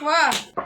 服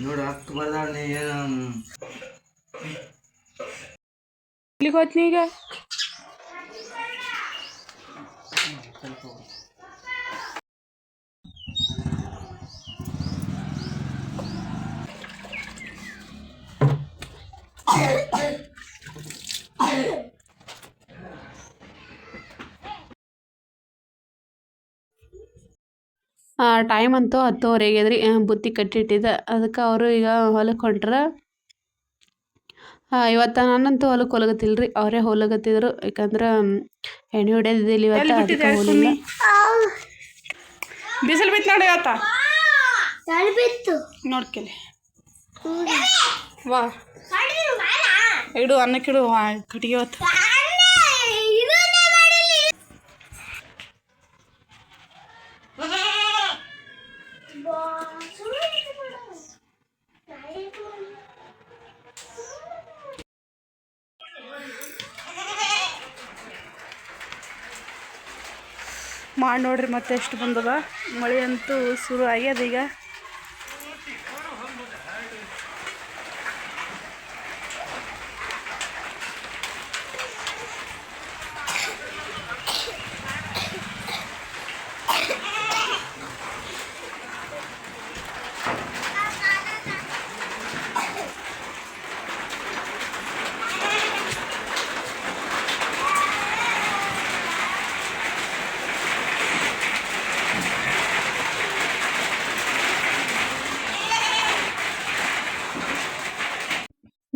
ವಾ ನೋಡು ಅಕ್ಕ ಬರ್ದಾಳ ನೀ ಏನು ಇಲ್ಲಿಗೆ ಹೋತ್ನಿ ಈಗ ಟೈಮ್ ಅಂತೂ ಹತ್ತುವರೆಗೆ ರೀ ಬುತ್ತಿ ಕಟ್ಟಿಟ್ಟಿದ್ದೆ. ಅದಕ್ಕೆ ಅವರು ಈಗ ಹೊಲಕ್ಕೆ ಹೊಂಟ್ರ. ಇವತ್ತು ನಾನಂತೂ ಹೊಲಕ್ಕೆ ಹೊಲಗತ್ತಿಲ್ಲ ರೀ ಅವರೇ ಹೊಲಗತ್ತಿದ್ರು. ಯಾಕಂದ್ರೆ ಎಣ್ಣೆ ಹೊಡೆದಿದ್ದಿಲ್ಲ ಇವತ್ತು ಅದಕ್ಕೆ ಹೋಗಲಿಲ್ಲ ಬಿಸಿಲು ಬಿತ್ತು ನೋಡಿ ಇವತ್ತ. ಬಿತ್ತು. ನೋಡ್ಕೆಲಿ ವಾ. ಇಡು ಅನ್ನಕ್ಕಿಡು ಕಟ್ಟಿಗೆ ಹೊತ್ತು ಮಾಡಿ ನೋಡ್ರಿ ಮತ್ತೆ ಎಷ್ಟು ಬಂದದ. ಮಳೆ ಅಂತೂ ಶುರು ಆಗ್ಯದ ಈಗ.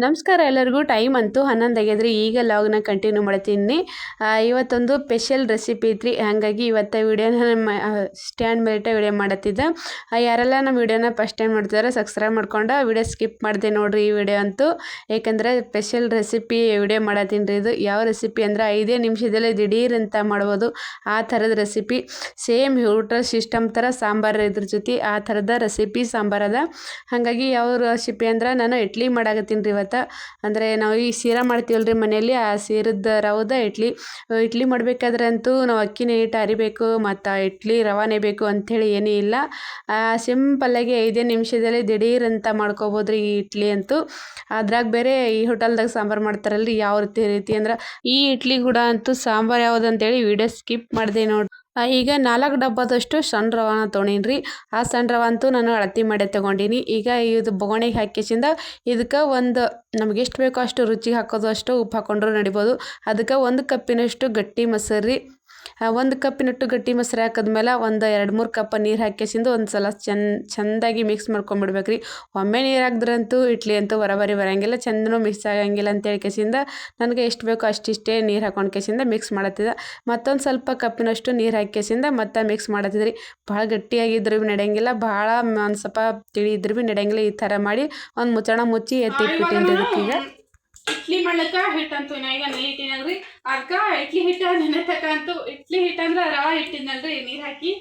ನಮಸ್ಕಾರ ಎಲ್ಲರಿಗೂ. ಟೈಮ್ ಅಂತೂ ಹನ್ನೊಂದು ಆಗ್ಯದ್ರಿ. ಈಗ ಲಾಗ್ನ ಕಂಟಿನ್ಯೂ ಮಾಡ್ತೀನಿ. ಇವತ್ತೊಂದು ಸ್ಪೆಷಲ್ ರೆಸಿಪಿ ಐತ್ರಿ. ಹಾಗಾಗಿ ಇವತ್ತು ವಿಡಿಯೋನ ಸ್ಟ್ಯಾಂಡ್ ಮೇಲಿಟ್ಟ ವಿಡಿಯೋ ಮಾಡತ್ತಿದ್ದೆ. ಯಾರೆಲ್ಲ ನಮ್ಮ ವೀಡಿಯೋನ ಫಸ್ಟ್ ಟೈಮ್ ನೋಡ್ತಿದಾರೆ ಸಬ್ಸ್ಕ್ರೈಬ್ ಮಾಡ್ಕೊಂಡು ವೀಡಿಯೋ ಸ್ಕಿಪ್ ಮಾಡಿದೆ ನೋಡ್ರಿ ಈ ವಿಡಿಯೋ ಅಂತೂ. ಏಕೆಂದರೆ ಸ್ಪೆಷಲ್ ರೆಸಿಪಿ ವಿಡಿಯೋ ಮಾಡತ್ತೀನಿ ರೀ ಇದು. ಯಾವ ರೆಸಿಪಿ ಅಂದ್ರೆ ಐದೇ ನಿಮಿಷದಲ್ಲಿ ದಿಢೀರ್ ಅಂತ ಮಾಡ್ಬೋದು. ಆ ಥರದ ರೆಸಿಪಿ ಸೇಮ್ ಯೂಟ್ರ ಸಿಸ್ಟಮ್ ಥರ ಸಾಂಬಾರು ಇದ್ರ ಜೊತೆ ಆ ಥರದ ರೆಸಿಪಿ ಸಾಂಬಾರದ ಹಾಗಾಗಿ ಯಾವ ರೆಸಿಪಿ ಅಂದ್ರೆ ನಾನು ಇಡ್ಲಿ ಮಾಡಾಕತ್ತೀನಿ ರೀ ಇವತ್ತು ಅಂದರೆ ನಾವು ಈ ಸೀರಾ ಮಾಡ್ತೀವಲ್ಲ ರೀ ಮನೆಯಲ್ಲಿ ಆ ಸೀರದ ರವದ ಇಡ್ಲಿ. ಇಡ್ಲಿ ಮಾಡಬೇಕಾದ್ರೆ ಅಂತೂ ನಾವು ಅಕ್ಕಿ ನೀಟ್ ಅರಿಬೇಕು ಮತ್ತು ಇಡ್ಲಿ ರವಾನೆ ಬೇಕು ಅಂಥೇಳಿ ಏನೂ ಇಲ್ಲ. ಸಿಂಪಲ್ಲಾಗಿ ಐದೇ ನಿಮಿಷದಲ್ಲಿ ದಿಢೀರಂತ ಮಾಡ್ಕೋಬೋದು ರೀ ಈ ಇಡ್ಲಿ ಅಂತೂ. ಅದ್ರಾಗ ಬೇರೆ ಈ ಹೋಟೆಲ್ದಾಗ ಸಾಂಬಾರು ಮಾಡ್ತಾರಲ್ರಿ ಯಾವ ರೀತಿ ರೀತಿ ಅಂದ್ರೆ ಈ ಇಡ್ಲಿ ಕೂಡ ಅಂತೂ ಸಾಂಬಾರು ಯಾವ್ದು ಅಂತೇಳಿ ವಿಡಿಯೋ ಸ್ಕಿಪ್ ಮಾಡಿದೆ ನೋಡಿ ಆ, ಈಗ ನಾಲ್ಕು ಡಬ್ಬದಷ್ಟು ಸಣ್ಣ ರವಾನ ತೊಗೊಂಡೀನಿ ರೀ ಆ ಸಣ್ಣ ರವ ಅಂತೂ ನಾನು ಅಳತಿ ಮಾಡೇ ತೊಗೊಂಡೀನಿ. ಈಗ ಇದು ಬೊಗಣಿಗೆ ಹಾಕಿಸಿಂದ ಇದಕ್ಕೆ ಒಂದು ನಮ್ಗೆ ಎಷ್ಟು ಬೇಕೋ ಅಷ್ಟು ರುಚಿಗೆ ಹಾಕೋದು ಅಷ್ಟು ಉಪ್ಪು ಹಾಕ್ಕೊಂಡ್ರೂ ನಡಿಬೋದು. ಅದಕ್ಕೆ ಒಂದು ಕಪ್ಪಿನಷ್ಟು ಗಟ್ಟಿ ಮೊಸರು ರೀ ಕಪ್ಪಿನ ಹಿಟ್ಟು ಗಟ್ಟಿ ಮೊಸರು ಹಾಕಿದ್ಮೇಲೆ ಒಂದು ಎರಡು ಮೂರು ಕಪ್ ನೀರು ಹಾಕಿಸಿಂದು ಒಂದು ಸಲ ಚೆಂದ ಚೆಂದಾಗಿ ಮಿಕ್ಸ್ ಮಾಡ್ಕೊಂಬಿಡ್ಬೇಕು ರೀ. ಒಮ್ಮೆ ನೀರು ಹಾಕಿದ್ರಂತೂ ಇಡ್ಲಿ ಅಂತೂ ಬರಬರಿ ಬರೋಂಗಿಲ್ಲ, ಚೆಂದನೂ ಮಿಕ್ಸ್ ಆಗಂಗಿಲ್ಲ ಅಂತೇಳಿ ಕೇಸಿಂದ ನನಗೆ ಎಷ್ಟು ಬೇಕೋ ಅಷ್ಟಿಷ್ಟೇ ನೀರು ಹಾಕೊಂಡು ಕೇಸಿಂದ ಮಿಕ್ಸ್ ಮಾಡತ್ತಿದ್ದ. ಮತ್ತೊಂದು ಸ್ವಲ್ಪ ಕಪ್ಪಿನಷ್ಟು ನೀರು ಹಾಕಿಸಿಂದ ಮತ್ತೆ ಮಿಕ್ಸ್ ಮಾಡತ್ತಿದ್ರಿ ಭಾಳ ಗಟ್ಟಿಯಾಗಿದ್ರು ಭೀ ನಡೆಯಂಗಿಲ್ಲ ಭಾಳ ಒಂದು ಸ್ವಲ್ಪ ತಿಳಿ ಇದ್ರೂ ಭೀ ನಡೆಯಂಗಿಲ್ಲ ಈ ಥರ ಮಾಡಿ ಒಂದು ಮುಚ್ಚಣ ಮುಚ್ಚಿ ಎತ್ತಿಟ್ಬಿಟ್ಟಿನಿ ಈಗ ಮಾಡ್ಲಕ್ಕ? ಹಿಟ್ಟಂತು ನಾ ಈಗ ಇಟ್ಟಿನಲ್ರಿ ಅದ್ಕ ಇಡ್ಲಿ ಹಿಟ್ಟ ನೆನೆತಕ್ಕಂತೂ ಇಡ್ಲಿ ಹಿಟ್ಟ ಅಂದ್ರ ರವಾ ಇಟ್ಟಿದ್ನಲ್ರಿ, ನೀರ್ ಹಾಕಿ.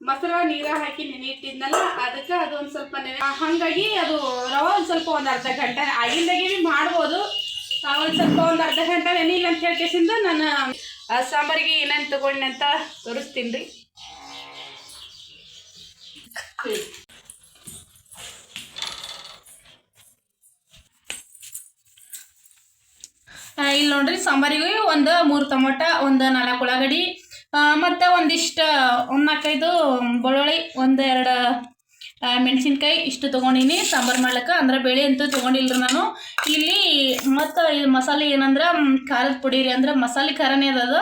ಮೊಸರ, ನೀರ ಹಾಕಿ ನೆನೆ ಇಟ್ಟಿದ್ನಲ್ಲ, ಅದಕ್ಕೆ ಅದು ಒಂದ್ ಸ್ವಲ್ಪ ನೆನೆ ಹಂಗಾಗಿ ಅದು ರವ ಒಂದ್ ಸ್ವಲ್ಪ ಒಂದ್ ಅರ್ಧ ಗಂಟೆ ಆಗಿಂದಾಗೆ ಭೀ ಮಾಡ್ಬೋದು. ಒಂದ್ ಸ್ವಲ್ಪ ಒಂದ್ ಅರ್ಧ ಗಂಟೆ ನೆನಿಲ್ಲ ಅಂತ ಹೇಳ್ಕೇಸಿಂದ ನಾನು ಸಾಂಬಾರಿಗೆ ಏನೇನು ತಗೊಂಡೆ ಅಂತ ತೋರಿಸ್ತೀನಿ ರೀ. ನೋಡ್ರಿ ಸಾಂಬಾರಿಗೆ ಒಂದು ಮೂರು ಟೊಮೊಟ, ಒಂದು ನಾಲ್ಕು ಉಳ್ಳಾಗಡ್ಡಿ ಮತ್ತು ಒಂದಿಷ್ಟು, ಒಂದು ನಾಲ್ಕೈದು ಬೆಳ್ಳುಳ್ಳಿ, ಒಂದು ಎರಡು ಮೆಣಸಿನ್ಕಾಯಿ ಇಷ್ಟು ತೊಗೊಂಡಿನಿ, ಸಾಂಬಾರು ಮಾಡ್ಲಿಕ್ಕೆ. ಅಂದ್ರೆ ಬೇಳೆ ಅಂತೂ ತೊಗೊಂಡಿಲ್ರಿ ನಾನು. ಇಲ್ಲಿ ಮತ್ತು ಇದು ಮಸಾಲೆ ಏನಂದ್ರೆ ಖಾರದ ಪುಡಿ ರೀ. ಅಂದ್ರೆ ಮಸಾಲೆ ಖಾರನೇ ಅದ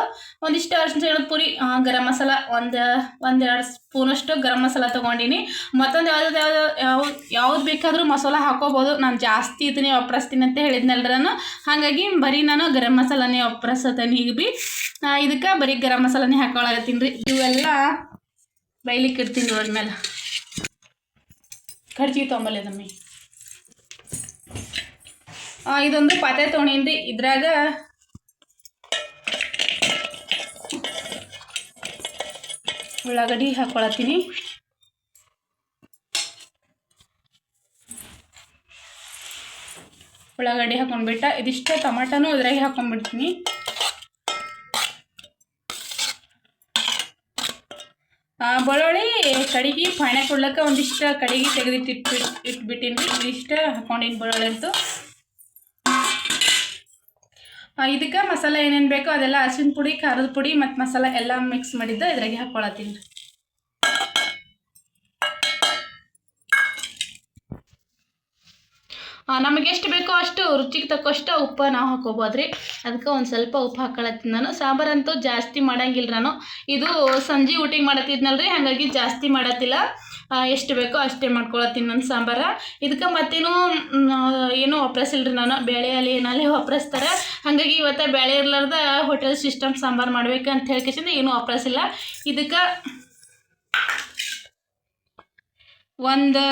ಒಂದಿಷ್ಟು ಅರ್ಶಿನ ಸೇಣದ ಪುರಿ ಗರಂ ಮಸಾಲ. ಒಂದು ಒಂದೆರಡು ಸ್ಪೂನಷ್ಟು ಗರಂ ಮಸಾಲ ತೊಗೊಂಡಿನಿ. ಮತ್ತೊಂದು ಯಾವ್ದು ಯಾವ್ದು ಯಾವ ಯಾವ್ದು ಬೇಕಾದರೂ ಮಸಾಲ ಹಾಕೋಬೋದು. ನಾನು ಜಾಸ್ತಿ ಇದನ್ನೇ ಒಪ್ರಸ್ತೀನಿ ಅಂತ ಹೇಳಿದ್ನಲ್ಲ ನಾನು. ಹಾಗಾಗಿ ಬರೀ ನಾನು ಗರಂ ಮಸಾಲನೇ ಒಪ್ಪಿಸತೇನೆ ಈಗ ಭೀ ಇದಕ್ಕೆ ಬರೀ ಗರಂ ಮಸಾಲನೇ ಹಾಕೊಳಕತ್ತೀನಿ ರೀ. ಇವೆಲ್ಲ ಬೈಲಿಕ್ಕೆ ಇಡ್ತೀನಿ ನೋಡ್ರಿ ಮೇಲೆ ಖರ್ಚಿಗೆ ನಮ್ಮಿ ಇದೊಂದು ಪಾತ್ರೆ ತೊಗೊಂಡೇನ್ರಿ. ಇದ್ರಾಗ ಉಳ್ಳಾಗಡ್ಡಿ ಹಾಕೊಳತ್ತೀನಿ. ಉಳ್ಳಾಗಡ್ಡಿ ಹಾಕೊಂಡ್ಬಿಟ್ಟ ಇದಿಷ್ಟು ಟೊಮಾಟೋನು ಇದ್ರಾಗೆ ಹಾಕೊಂಡ್ಬಿಡ್ತೀನಿ. ಬೆಳ್ಳುಳ್ಳಿ ಕಡಿಗೆ ಪಾಣೆ ಕೊಡ್ಲಕ್ಕ ಒಂದಿಷ್ಟು ಕಡಿಗೆ ತೆಗೆದಿಟ್ಟು ಇಟ್ಬಿಟ್ಟು ಇಟ್ಬಿಟ್ಟಿನಿ ಇದಿಷ್ಟು ಹಾಕೊಂಡಿನಿ ಬೆಳ್ಳುಳ್ಳಿ ಅಂತೂ ಇದಕ್ಕೆ ಮಸಾಲೆ ಏನೇನು ಬೇಕೋ ಅದೆಲ್ಲ ಹಸಿನ ಪುಡಿ, ಖಾರದ ಪುಡಿ ಮತ್ತು ಮಸಾಲ ಎಲ್ಲ ಮಿಕ್ಸ್ ಮಾಡಿದ್ದು ಇದ್ರಾಗೆ ಹಾಕ್ಕೊಳತ್ತೀನಿ ರೀ ನಮಗೆ ಎಷ್ಟು ಬೇಕೋ ಅಷ್ಟು, ರುಚಿಗೆ ತಕ್ಕಷ್ಟು ಉಪ್ಪು ನಾವು ಹಾಕೋಬೋದು ರೀ. ಅದಕ್ಕೆ ಒಂದು ಸ್ವಲ್ಪ ಉಪ್ಪು ಹಾಕೊಳತ್ತೀನಿ ನಾನು. ಸಾಂಬಾರಂತೂ ಜಾಸ್ತಿ ಮಾಡಂಗಿಲ್ಲ ನಾನು. ಇದು ಸಂಜೆ ಊಟಿಗೆ ಮಾಡತ್ತಿದ್ನಲ್ರಿ, ಹಾಗಾಗಿ ಜಾಸ್ತಿ ಮಾಡತ್ತಿಲ್ಲ. ಎಷ್ಟು ಬೇಕೋ ಅಷ್ಟೇ ಮಾಡ್ಕೊಳತ್ತೀನಿ ನಾನು ಸಾಂಬಾರ. ಇದಕ್ಕೆ ಮತ್ತೇನು ಏನು ಏನೂ ರೀ ನಾನು. ಬೇಳೆ ಅಲ್ಲಿ ಏನಲ್ಲಿ ಒಪ್ರಸ್ತಾರೆ. ಹಾಗಾಗಿ ಇವತ್ತು ಬೇಳೆ ಇರ್ಲಾರ್ದ ಹೋಟೆಲ್ ಸಿಸ್ಟಮ್ ಸಾಂಬಾರು ಮಾಡ್ಬೇಕು ಅಂತ ಹೇಳ್ಕೇಸಿಂದ ಏನೂ ಒಪ್ರಸಿಲ್ಲ. ಇದಕ್ಕೆ ಒಂದು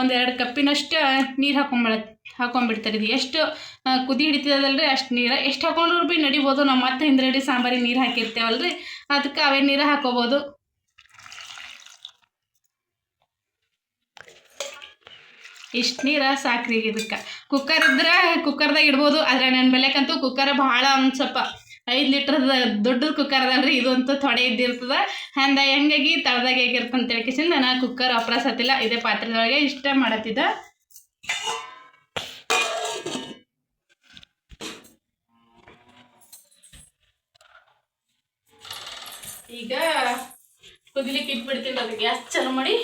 ಒಂದೆರಡು ಕಪ್ಪಿನಷ್ಟು ನೀರು ಹಾಕೊಂಬಿಡ ಹಾಕೊಂಡ್ಬಿಡ್ತಾರೆ. ಇದು ಎಷ್ಟು ಕುದಿ ಹಿಡಿತದಲ್ರಿ, ಅಷ್ಟು ನೀರು. ಎಷ್ಟು ಹಾಕೊಂಡ್ರು ಭೀ ನಡಿಬೋದು. ನಾವು ಮತ್ತೆ ಹಿಂದ್ರಡಿ ಸಾಂಬಾರಿಗೆ ನೀರು ಹಾಕಿರ್ತೇವಲ್ರಿ. ಅದಕ್ಕೆ ಅವೇ ನೀರು ಹಾಕೋಬೋದು. ಇಷ್ಟು ನೀರು ಸಾಕ್ರಿ ಇದಕ್ಕೆ. ಕುಕ್ಕರ್ ಇದ್ರೆ ಕುಕ್ಕರ್ದಾಗ ಇಡ್ಬೋದು. ಆದರೆ ನನ್ನ ಬೆಲೆಕಂತೂ ಕುಕ್ಕರ್ ಭಾಳ ಒಂದು ಸ್ವಲ್ಪ ಐದು ಲೀಟ್ರದ ದೊಡ್ಡ ಕುಕ್ಕರ್ ಅದಲ್ರಿ. ಇದಂತೂ ತೊಡೆ ಇದ್ದಿರ್ತದ. ಹಂದ ಹೆಂಗಾಗಿ ತಳದಾಗ ಹೇಗಿರ್ತಂತ ಹೇಳ್ಕೇಸಿಂದ ನಾನು ಕುಕ್ಕರ್ ಅಪ್ರಾಸತ್ತಿಲ್ಲ ಇದೇ ಪಾತ್ರೆದೊಳಗೆ ಇಷ್ಟ ಮಾಡತ್ತಿದ್ದ. ಈಗ ಕುದಿಲಿಕ್ಕೆ ಇಟ್ಬಿಡ್ತೀನಿ ಅದು ಗ್ಯಾಸ್ ಚಾಲು ಮಾಡಿ.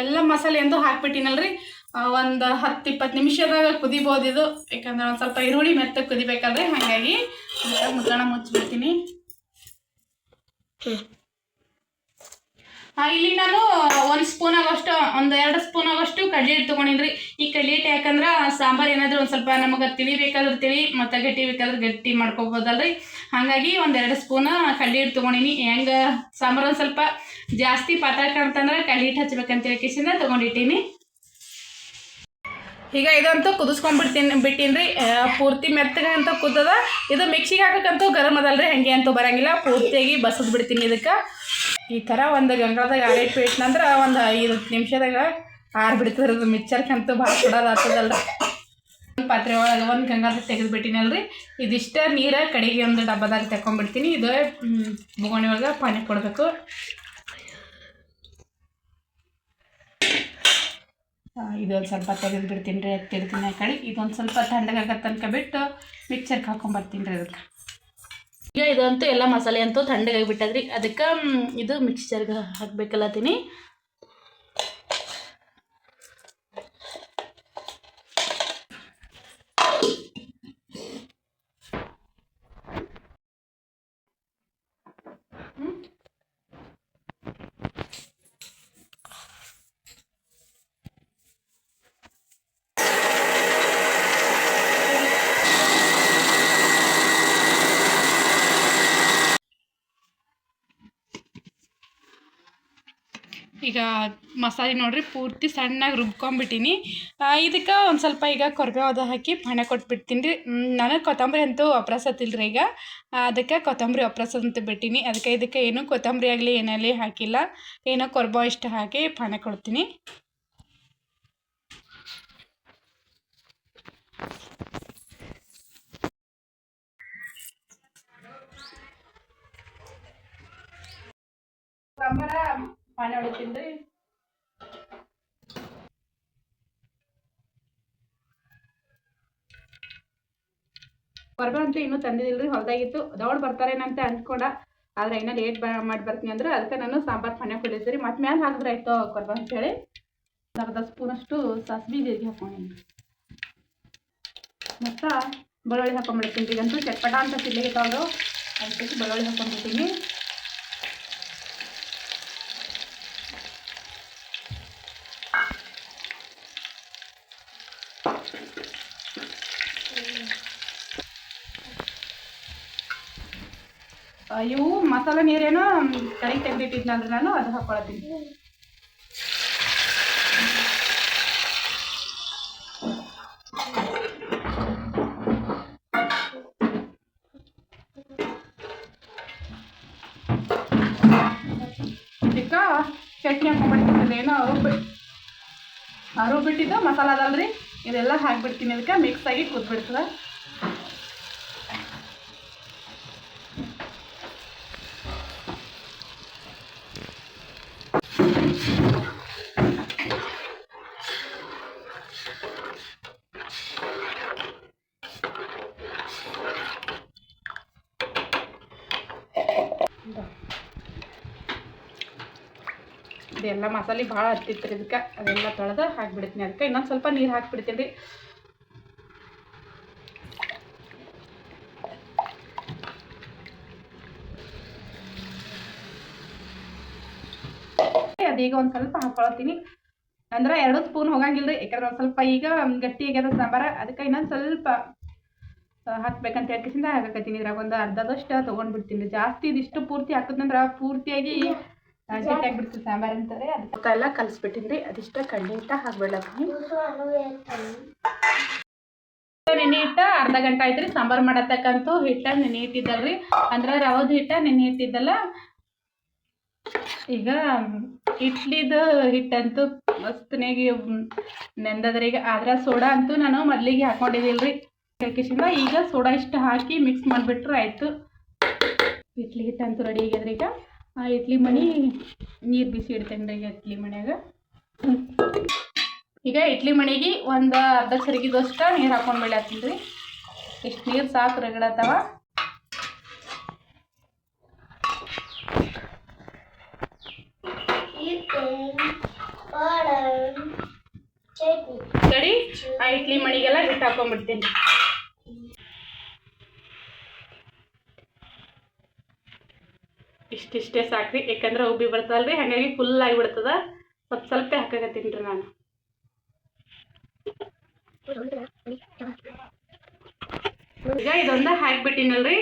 ಎಲ್ಲ ಮಸಾಲೆ ಎಂದು ಹಾಕ್ಬಿಟ್ಟಿನಲ್ರಿ. ಒಂದು ಹತ್ತು ಇಪ್ಪತ್ತು ನಿಮಿಷದಾಗ ಕುದಿಬೋದು ಇದು. ಯಾಕಂದ್ರೆ ಒಂದು ಸ್ವಲ್ಪ ಈರುಳ್ಳಿ ಮೆತ್ತಗೆ ಕುದಿಬೇಕಾದ್ರೆ ಹಾಗಾಗಿ ಮುಚ್ಚಳ ಮುಚ್ಚಿಬಿಡ್ತೀನಿ. ಇಲ್ಲಿ ನಾನು ಒಂದು ಸ್ಪೂನ್ ಆಗೋಷ್ಟು, ಒಂದು ಎರಡು ಸ್ಪೂನ್ ಆಗೋಷ್ಟು ಕಡ್ಲಿ ಹಿಟ್ಟು ತೊಗೊಂಡಿನ್ರಿ. ಈ ಕಡ್ಲಿ ಹಿಟ್ಟು ಯಾಕಂದ್ರೆ, ಸಾಂಬಾರು ಏನಾದರೂ ಒಂದು ಸ್ವಲ್ಪ ನಮಗೆ ತಿಳಿ ಬೇಕಾದ್ರೆ ತಿಳಿ, ಮತ್ತು ಗಟ್ಟಿ ಬೇಕಾದ್ರೆ ಗಟ್ಟಿ ಮಾಡ್ಕೊಬೋದಲ್ರಿ. ಹಾಗಾಗಿ ಒಂದೆರಡು ಸ್ಪೂನ್ ಕಡ್ಲಿ ಹಿಟ್ಟು ತೊಗೊಂಡಿನಿ. ಹೆಂಗೆ, ಸಾಂಬಾರು ಒಂದು ಸ್ವಲ್ಪ ಜಾಸ್ತಿ ಪಾತ್ರ ಕಾಣ್ತಂದ್ರೆ ಕಡ್ಲಿ ಹಿಟ್ಟು ಹಚ್ಬೇಕಂತ ಹೇಳ್ಕೇಸಿಂದ ತೊಗೊಂಡಿಟ್ಟೀನಿ. ಈಗ ಇದಂತೂ ಕುದಿಸ್ಕೊಂಡ್ಬಿಡ್ತೀನಿ ಬಿಟ್ಟೀನಿ ರೀ ಪೂರ್ತಿ ಮೆತ್ತಗೆ ಅಂತ ಕುದ್ದದ. ಇದು ಮಿಕ್ಸಿಗೆ ಹಾಕಕ್ಕಂತೂ ಗರಂ ಅದಲ್ರಿ, ಹಂಗೆ ಅಂತೂ ಬರಂಗಿಲ್ಲ. ಪೂರ್ತಿಯಾಗಿ ಬಸದ್ ಬಿಡ್ತೀನಿ ಇದಕ್ಕೆ. ಈ ಥರ ಒಂದು ಗಂಗಾದಾಗ ಆರಿಟ್ಟು ಇಟ್ನಂದ್ರೆ ಒಂದು ಐದು ನಿಮಿಷದಾಗ ಆರು ಬಿಡ್ತದೆ ಅದು ಮಿಕ್ಸರ್ಕಂತೂ ಭಾಳ ಕೊಡೋದಾಗ್ತದಲ್ಲ ಒಂದು ಪಾತ್ರೆ ಒಳಗೆ ಒಂದು ಗಂಗಾದ ತೆಗೆದುಬಿಟ್ಟಿನಲ್ರಿ. ಇದಿಷ್ಟೇ ನೀರು, ಕಡೆಗೆ ಒಂದು ಡಬ್ಬದಾಗ ತಗೊಂಡ್ಬಿಡ್ತೀನಿ ಇದು ಬೊಗಣಿ ಒಳಗೆ ಪಾನಿ ಕೊಡಬೇಕು. ಇದೊಂದು ಸ್ವಲ್ಪ ತೆಗೆದು ಬಿಡ್ತೀನಿ ರೀ ಎತ್ತಿಡ್ತೀನಿ ಆ ಕಡೆ. ಇದೊಂದು ಸ್ವಲ್ಪ ತಣ್ಣಗಾಗ ತನಕ ಬಿಟ್ಟು ಮಿಕ್ಸರ್ಗೆ ಹಾಕೊಂಬರ್ತೀನಿ ರೀ ಅದಕ್ಕೆ. ಈಗ ಇದಂತೂ ಎಲ್ಲ ಮಸಾಲೆ ಅಂತೂ ತಣ್ಣಗಾಗಿ ಬಿಟ್ಟದ್ರಿ. ಅದಕ್ಕೆ ಇದು ಮಿಕ್ಸರ್ಗೆ ಹಾಕ್ಬೇಕಲ್ಲತ್ತೀನಿ ಈಗ ಮಸಾಲೆ ನೋಡ್ರಿ, ಪೂರ್ತಿ ಸಣ್ಣಗೆ ರುಬ್ಕೊಂಬಿಟ್ಟಿನಿ ಇದಕ್ಕೆ ಒಂದು ಸ್ವಲ್ಪ ಈಗ ಕೊರ್ಬೇವಾದ ಹಾಕಿ ಪಣ ಕೊಟ್ಬಿಡ್ತೀನಿ. ರೀ ನನಗೆ ಕೊತ್ತಂಬರಿ ಅಂತೂ ಒಪ್ರಸತ್ತಿಲ್ಲ ರೀ ಈಗ. ಅದಕ್ಕೆ ಕೊತ್ತಂಬರಿ ಅಂತ ಬಿಟ್ಟಿನಿ. ಅದಕ್ಕೆ ಇದಕ್ಕೆ ಏನು ಕೊತ್ತಂಬರಿ ಆಗಲಿ ಏನಲ್ಲಿ ಹಾಕಿಲ್ಲ. ಏನೋ ಕೊರ್ಬೋ ಇಷ್ಟು ಹಾಕಿ ಪಣ ಕೊಡ್ತೀನಿ. ಪಾನಿ ಹೊಡಿತೀನಿ ರೀ ಕೊರ್ಬೇವು ಅಂತೂ ಇನ್ನೂ ತಂದಿದ್ದಿಲ್ಲ ರೀ ಹೊಲ್ದಾಗಿತ್ತು. ದೌಡ್ ಬರ್ತಾರೇನಂತ ಅಂದ್ಕೊಂಡ ಆದ್ರೆ ಇನ್ನೂ ಲೇಟ್ ಬ ಮಾಡಿ ಬರ್ತೀನಿ ಅಂದ್ರೆ. ಅದಕ್ಕೆ ನಾನು ಸಾಂಬಾರ್ ಪಾನ್ಯಾಗ ಕುಡಿದ್ರಿ ರೀ ಮತ್ತೆ ಮ್ಯಾಲೆ ಹಾಕಿದ್ರೆ ಆಯ್ತು ಕೊರ್ಬ ಅಂತೇಳಿ. ಅರ್ಧ ಅರ್ಧ ಸ್ಪೂನಷ್ಟು ಸಾಸಿವೆ ಜೀರಿಗೆ ಹಾಕೊಂಡೀನಿ. ಮತ್ತು ಬೆಳ್ಳುಳ್ಳಿ ಹಾಕೊಂಡ್ಬಿಡ್ತೀನಿ ಈಗಂತೂ ಚಟ್ಪಟ ಅಂತ ತಿನ್ಲಿಕ್ಕೆ ತಗೊಂಡು ಅದಕ್ಕೆ ಬೆಳ್ಳುಳ್ಳಿ ಹಾಕೊಂಡ್ಬಿಡ್ತೀನಿ. ಇವು ಮಸಾಲೆ ನೀರೇನೋ ಕಡೆಗೆ ತೆಗೆದಿಟ್ಟಿದ್ನಂದ್ರೆ ನಾನು ಅದು ಹಾಕೊಳತ್ತೀನಿ. ಇದಕ್ಕ ಚಟ್ನಿ ಹಾಕೊಂಡ್ಬಿಡ್ತೀನಿ ಏನೋ ರುಬ್ಬಿ ರುಬ್ಬಿಟ್ಟಿದ್ದು ಮಸಾಲ ಅದಲ್ರಿ. ಇದೆಲ್ಲ ಹಾಕ್ಬಿಡ್ತೀನಿ. ಅದಕ್ಕೆ ಮಿಕ್ಸ್ ಆಗಿ ಕುದ್ಬಿಡ್ತದೆ ಇದೆಲ್ಲ ಮಸಾಲೆ ಭಾಳ ಹತ್ತಿತ್ತು ರೀ ಇದಕ್ಕೆ. ಅದೆಲ್ಲ ತೊಳೆದು ಹಾಕಿಬಿಡ್ತೀನಿ ಅದಕ್ಕೆ. ಇನ್ನೊಂದು ಸ್ವಲ್ಪ ನೀರು ಹಾಕಿಬಿಡ್ತೀನಿ ರೀ. ಅದೀಗ ಒಂದು ಸ್ವಲ್ಪ ಹಾಕೊಳತೀನಿ. ಅಂದ್ರೆ ಎರಡು ಸ್ಪೂನ್ ಹೋಗಂಗಿಲ್ಲ ರೀ ಯಾಕಂದ್ರೆ ಒಂದು ಸ್ವಲ್ಪ ಈಗ ಗಟ್ಟಿ ಆಗ್ಯದ ಸಾಂಬಾರ. ಅದಕ್ಕೆ ಇನ್ನೊಂದು ಸ್ವಲ್ಪ ಹಾಕ್ಬೇಕಂತ ಹೇಳ್ಕಿಸಿಂದ ಹಾಕಕತ್ತೀನಿ. ಇದ್ರಾಗ ಒಂದು ಅರ್ಧದಷ್ಟು ತೊಗೊಂಡ್ಬಿಡ್ತೀನಿ. ಜಾಸ್ತಿ ಇದಿಷ್ಟು ಪೂರ್ತಿ ಹಾಕಿದ್ನಂದ್ರೆ ಪೂರ್ತಿಯಾಗಿ ಸಾಂಬಾರ್ ಸಾಂಬಾರು ಅಂತಾರೆ ಅದಕ್ಕೆ. ಎಲ್ಲ ಕಲಿಸ್ಬಿಟ್ಟಿನಿ ಅದಿಷ್ಟ ಹಿಟ್ಟ ಹಾಕ್ಬಿಡ್ಲತ್ತೀನಿ ನೆನೆ ಹಿಟ್ಟ ಅರ್ಧ ಗಂಟೆ ಆಯ್ತ್ರಿ ಸಾಂಬಾರ್ ಸಾಂಬಾರು ಮಾಡತ್ತಕ್ಕಂತೂ ಹಿಟ್ಟ ನೆನೆ ಇಟ್ಟಿದ್ದಲ್ರಿ ಅಂದ್ರೆ ರವದ ಹಿಟ್ಟ ನೆನೆ ಇಟ್ಟಿದ್ದಲ್ಲ ಈಗ ಇಡ್ಲಿದು ಹಿಟ್ಟಂತೂ ಮಸ್ತ್ನಾಗಿ ನೆಂದದ್ರಿ. ಈಗ ಆದ್ರ ಸೋಡಾ ಅಂತೂ ನಾನು ಮೊದಲಿಗೆ ಹಾಕೊಂಡಿದ್ದಿಲ್ರಿ. ಕಿಶಿಂದ ಈಗ ಸೋಡಾ ಇಷ್ಟು ಹಾಕಿ ಮಿಕ್ಸ್ ಮಾಡಿಬಿಟ್ರೆ ಆಯ್ತು. ಇಡ್ಲಿ ಹಿಟ್ಟಂತೂ ರೆಡಿ ಆಗ್ಯದ್ರಿ ಈಗ. ಆ ಇಡ್ಲಿ ಮಣಿ ನೀರು ಬಿಸಿ ಇಡ್ತೇನೆ ರೀ ಈಗ ಇಡ್ಲಿ ಮನ್ಯಾಗ. ಈಗ ಇಡ್ಲಿ ಮಣಿಗೆ ಒಂದು ಅರ್ಧ ಸರಿಗಿದಷ್ಟು ನೀರು ಹಾಕೊಂಡು ಬೆಳೆಯತ್ತೀನಿ ರೀ. ಇಷ್ಟು ನೀರು ಸಾಕು ರಗಡತ್ತವ ಸರಿ ಆ ಇಡ್ಲಿ ಮಣಿಗೆಲ್ಲ ಹಿಟ್ಟು ಹಾಕೊಂಡ್ಬಿಡ್ತೀನಿ ಇಷ್ಟಿಷ್ಟೇ ಸಾಕ್ರಿ. ಯಾಕಂದ್ರೆ ಉಬ್ಬಿ ಬರ್ತದಲ್ರಿ, ಹಾಗಾಗಿ ಫುಲ್ ಆಗಿಬಿಡ್ತದ ಸ್ವಲ್ಪ ಸ್ವಲ್ಪ ಹಾಕಕತ್ತೀನಿ ರೀ ನಾನು. ಈಗ ಇದೊಂದ ಹಾಕ್ಬಿಟ್ಟಿನಲ್ರಿ.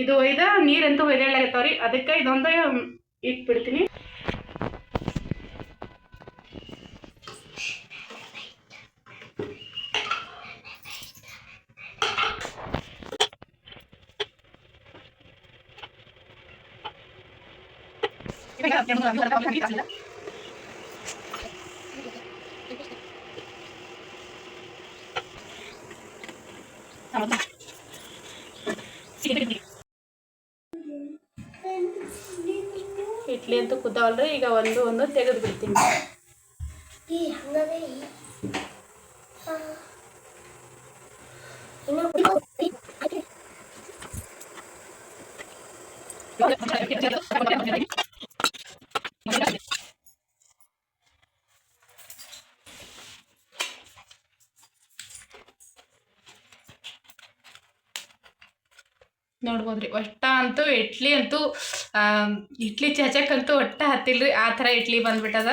ಇದು ಒಯ್ದ ನೀರಂತೂ ಒಯ್ದಾಳಾಗತ್ತವ್ರಿ ಅದಕ್ಕೆ ಇದೊಂದ ಇಟ್ಬಿಡ್ತೀನಿ. ಇಡ್ಲಿ ಅಂತೂ ಕುದ್ದಾವಲ್ರಿ ಈಗ ಒಂದು ಒಂದು ತೆಗೆದು ಬಿಡ್ತೀನಿ ಈ ಹಂಗದೆ ಈ ಆ. ಇನ್ನು ನೋಡ್ಬೋದ್ರಿ. ಒಟ್ಟ ಅಂತೂ ಇಡ್ಲಿ ಅಂತೂ ಇಡ್ಲಿ ಚಚಕ್ಕಂತೂ ಒಟ್ಟ ಹತ್ತಿಲ್ರಿ. ಆ ಥರ ಇಡ್ಲಿ ಬಂದ್ಬಿಟ್ಟದ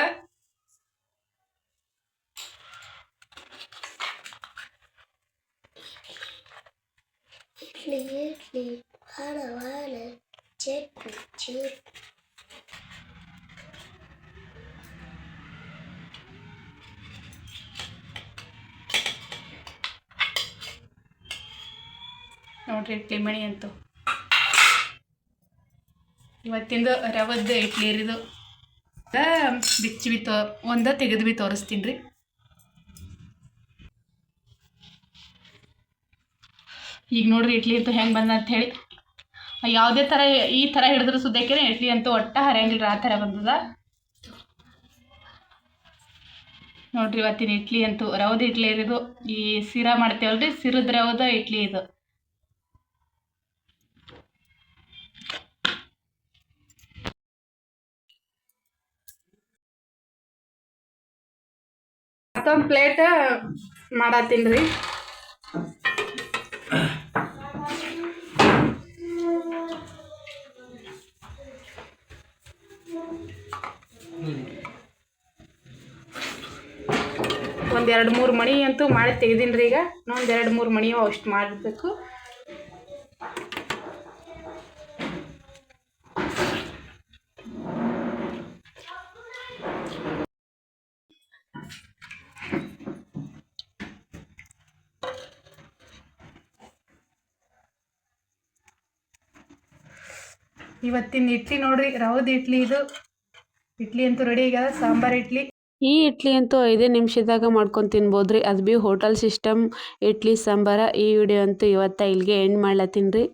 ಇಡ್ಲಿ ಇಡ್ಲಿ ವಾಣ ವಾಣ ಚಟ್ನಿ ಚಟ್ನಿ ನೋಡ್ರಿ ಇಡ್ಲಿ ಮಣಿ ಅಂತೂ. ಇವತ್ತಿಂದು ರವದ್ದು ಇಡ್ಲಿ ರೀದು ಬಿಚ್ಚಿ ಬಿ ತೋ ಒಂದ ತೆಗೆದು ಬಿ ತೋರಿಸ್ತೀನಿ ರೀ. ಈಗ ನೋಡ್ರಿ, ಇಡ್ಲಿ ಅಂತೂ ಹೆಂಗೆ ಬಂದ ಅಂತ ಹೇಳಿ. ಯಾವುದೇ ಥರ ಈ ಥರ ಹಿಡಿದ್ರೆ ಸುದ್ದಕ್ಕೆ ಇಡ್ಲಿ ಅಂತೂ ಒಟ್ಟ ಹರಿಯಂಗಿಲ್ಲ ಆ ಥರ ಬಂದದ. ನೋಡ್ರಿ, ಇವತ್ತಿನ ಇಡ್ಲಿ ಅಂತೂ ರವದ ಇಡ್ಲಿ ಇರೋದು ಈ ಸಿರಾ ಮಾಡ್ತೇವಲ್ರಿ, ಸಿರದ ರವದ ಇಡ್ಲಿ ಇದು. ಮತ್ತೊಂದು ಪ್ಲೇಟ್ ಮಾಡತ್ತೀನಿ ರೀ. ಒಂದು ಎರಡು ಮೂರು ಮಣಿ ಅಂತೂ ಮಾಡಿ ತೆಗ್ದೀನಿ ರೀ ಈಗ. ಇನ್ನೊಂದು ಎರಡು ಮೂರು ಮಣಿ ಅಷ್ಟು ಮಾಡಬೇಕು. ಇವತ್ತಿನ ಇಡ್ಲಿ ನೋಡ್ರಿ, ರವದ ಇಡ್ಲಿ ಇದು. ಇಡ್ಲಿ ಅಂತೂ ರೆಡಿ ಆಗ್ಯದ ಸಾಂಬಾರ್ ಇಡ್ಲಿ. ಈ ಇಡ್ಲಿ ಅಂತೂ ಐದೇ ನಿಮಿಷದಾಗ ಮಾಡ್ಕೊಂಡು ತಿನ್ಬೋದು ರೀ ಅದು ಬಿ ಹೋಟೆಲ್ ಸಿಸ್ಟಮ್ ಇಡ್ಲಿ, ಸಾಂಬಾರ ಈ ವಿಡಿಯೋ ಅಂತೂ ಇವತ್ತ ಇಲ್ಲಿಗೆ ಎಂಡ್ ಮಾಡ್ಲತ್ತೀನಿ ರೀ.